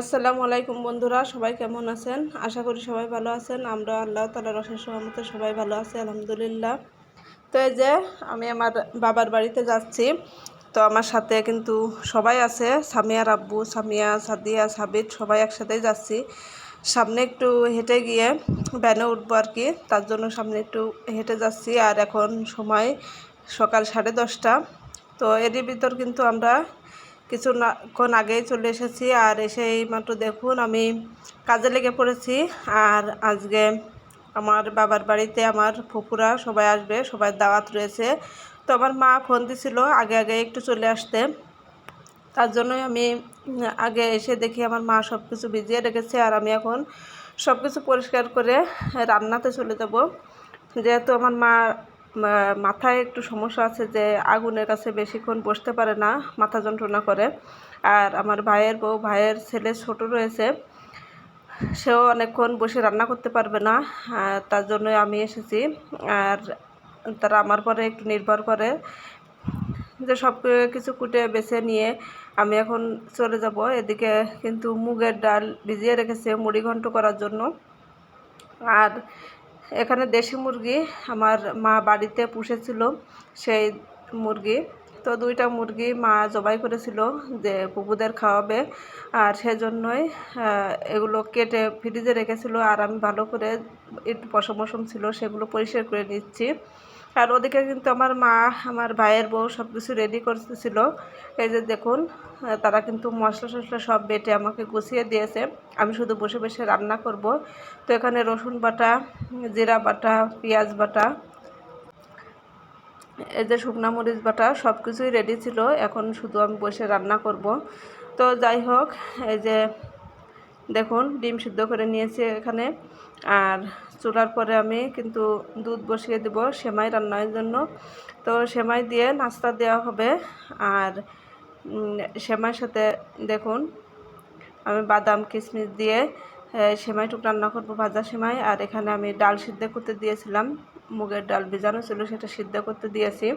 আসসালামু আলাইকুম বন্ধুরা, সবাই কেমন আছেন? আশা করি সবাই ভালো আছেন। আমরা আল্লাহ তালার অশেষ সহমতে সবাই ভালো আছি, আলহামদুলিল্লাহ। তো এই যে আমি আমার বাবার বাড়িতে যাচ্ছি, তো আমার সাথে কিন্তু সবাই আছে, সামিয়ার আব্বু, সামিয়া, সাদিয়া, সাবিত, সবাই একসাথেই যাচ্ছি। সামনে একটু হেঁটে গিয়ে ভ্যানে উঠবো আর কি, তার জন্য সামনে একটু হেঁটে যাচ্ছি। আর এখন সময় সকাল সাড়ে দশটা, তো এরই ভিতর কিন্তু আমরা কিছুক্ষণ আগেই চলে এসেছি আর এসে মাত্র দেখুন আমি কাজে লেগে পড়েছি আর আজকে আমার বাবার বাড়িতে আমার ফুপুরা সবাই আসবে, সবাই দাওয়াত রয়েছে। তো আমার মা ফোন দিছিল আগে আগে একটু চলে আসতে। তার জন্যই আমি আগে এসে দেখি আমার মা সব কিছু ভিজিয়ে রেখেছে আর আমি এখন সব কিছু পরিষ্কার করে রান্নাতে চলে যাব। যেহেতু আমার মা মাথায় একটু সমস্যা আছে যে আগুনের কাছে বেশিক্ষণ বসতে পারে না, মাথা যন্ত্রণা করে। আর আমার ভাইয়ের বউ, ভাইয়ের ছেলে ছোট রয়েছে, সেও অনেকক্ষণ বসে রান্না করতে পারবে না তার জন্য আমি এসেছি। আর তারা আমার পরে একটু নির্ভর করে যে সব কিছু কুটে বেছে নিয়ে আমি এখন চলে যাব। এদিকে কিন্তু মুগের ডাল ভিজিয়ে রেখেছে মুড়ি ঘন্ট করার জন্য। আর এখানে দেশি মুরগি আমার মা বাড়িতে পুষেছিল সেই মুরগি। তো দুইটা মুরগি মা জবাই করেছিল যে পুকুদের খাওয়াবে। আর সেজন্যই এগুলো কেটে ফ্রিজে রেখেছিল। আর আমি ভালো করে একটু পশম ছিল, সেগুলো পরিষ্কার করে নিচ্ছি। আর ওদিকে কিন্তু আমার মা, আমার ভাইয়ের বউ সব কিছু রেডি করতেছিল। এই যে দেখুন তারা কিন্তু মশলা টশলা সব বেটে আমাকে গুছিয়ে দিয়েছে। আমি শুধু বসে বসে রান্না করব। তো এখানে রসুন বাটা, জিরা বাটা, পেঁয়াজ বাটা, এই যে শুকনা মরিচ বাটা সব কিছুই রেডি ছিল। এখন শুধু আমি বসে রান্না করব। তো যাই হোক, এই যে দেখুন, ডিম সিদ্ধ করে নিয়েছি এখানে। আর চুলার পরে আমি কিন্তু দুধ বসিয়ে দেব সেমাই রান্নার জন্য। তো সেমাই দিয়ে নাস্তা দেওয়া হবে। আর সেমাইয়ের সাথে দেখুন, আমি বাদাম, কিশমিশ দিয়ে সেমাইটুক রান্না করব, ভাজা সেমাই। আর এখানে আমি ডাল সিদ্ধ করতে দিয়েছিলাম। মুগের ডাল ভিজানো ছিল, সেটা সিদ্ধ করতে দিয়েছি।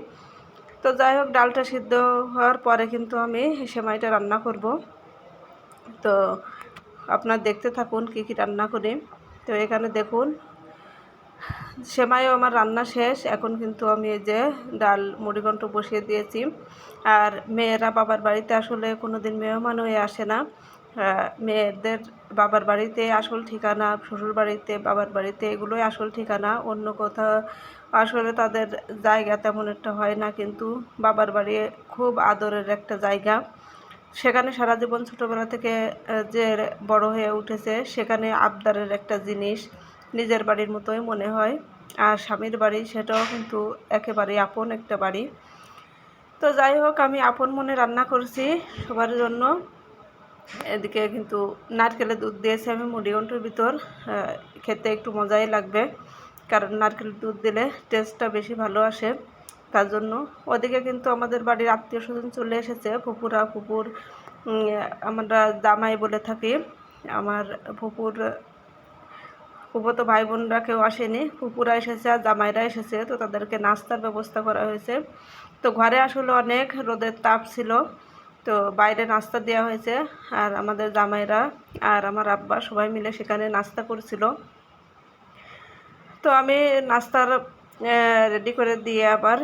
তো যাই হোক, ডালটা সিদ্ধ হওয়ার পরে কিন্তু আমি সেমাইটা রান্না করব। তো আপনার দেখতে থাকুন কি কি রান্না করি। তো এখানে দেখুন, সেমাইও আমার রান্না শেষ। এখন কিন্তু আমি এই যে ডাল মুড়িঘণ্ট বসিয়ে দিয়েছি। আর মেয়েরা বাবার বাড়িতে আসলে কোনো দিন মেহমান হয়ে আসে না। মেয়েদের বাবার বাড়িতে আসল ঠিকানা, শ্বশুর বাড়িতে, বাবার বাড়িতে এগুলোই আসল ঠিকানা। অন্য কোথাও আসলে তাদের জায়গা তেমন একটা হয় না, কিন্তু বাবার বাড়ি খুব আদরের একটা জায়গা। সেখানে সারা জীবন ছোটোবেলা থেকে যে বড় হয়ে উঠেছে, সেখানে আবদারের একটা জিনিস নিজের বাড়ির মতোই মনে হয়। আর স্বামীর বাড়ি, সেটাও কিন্তু একেবারেই আপন একটা বাড়ি। তো যাই হোক, আমি আপন মনে রান্না করছি সবার জন্য। এদিকে কিন্তু নারকেলের দুধ দিয়েছি আমি মুড়িঘণ্টার ভিতর। খেতে একটু মজাই লাগবে, কারণ নারকেলের দুধ দিলে টেস্টটা বেশি ভালো আসে। তার জন্য। ওদিকে কিন্তু আমাদের বাড়ির আত্মীয় স্বজন চলে এসেছে ফুপুরা ফুপুর আমরা দামাই বলে থাকি। আমার ফুপুর ফুপো তো ভাই বোনরা কেউ আসেনি ফুপুরা এসেছে আর জামাইরা এসেছে, তো তাদেরকে নাস্তার ব্যবস্থা করা হয়েছে। তো ঘরে আসলে অনেক রোদের তাপ ছিল, তো বাইরে নাস্তা দেওয়া হয়েছে, আর আমাদের জামাইরা আর আমার আব্বা সবাই মিলে সেখানে নাস্তা করছিল। তো আমি নাস্তার রেডি করে দিয়ে আবার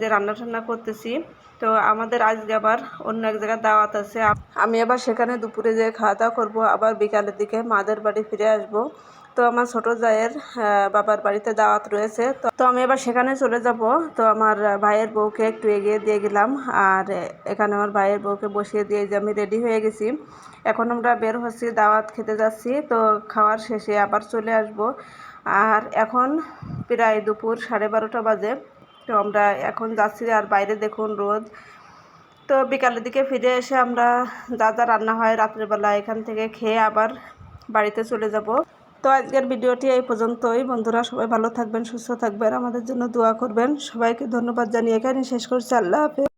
যে রান্না টান্না করতেছি। তো আমাদের আজকে আবার অন্য এক জায়গায় দাওয়াত আছে। আমি আবার সেখানে দুপুরে যেয়ে খাওয়া দাওয়া করব, আবার বিকালের দিকে মাদের বাড়ি ফিরে আসব। তো আমার ছোটো জায়ের বাবার বাড়িতে দাওয়াত রয়েছে। তো আমি এবার সেখানে চলে যাব। তো আমার ভাইয়ের বউকে একটু এগিয়ে দিয়ে গেলাম। আর এখানে আমার ভাইয়ের বউকে বসিয়ে দিয়ে যে আমি রেডি হয়ে গেছি। এখন আমরা বের হচ্ছি, দাওয়াত খেতে যাচ্ছি। তো খাওয়ার শেষে আবার চলে আসব। আর এখন প্রায় দুপুর সাড়ে বারোটা বাজে। তো আমরা এখন যাচ্ছি আর বাইরে দেখুন রোদ তো বিকালের দিকে ফিরে এসে আমরা যা যা রান্না হয় রাত্রেবেলা এখান থেকে খেয়ে আবার বাড়িতে চলে যাব। তো আজকের ভিডিওটি এই পর্যন্তই। বন্ধুরা, সবাই ভালো থাকবেন, সুস্থ থাকবেন। আমাদের জন্য দোয়া করবেন। সবাইকে ধন্যবাদ জানিয়ে এখানে শেষ করছি। আল্লাহ হাফেজ।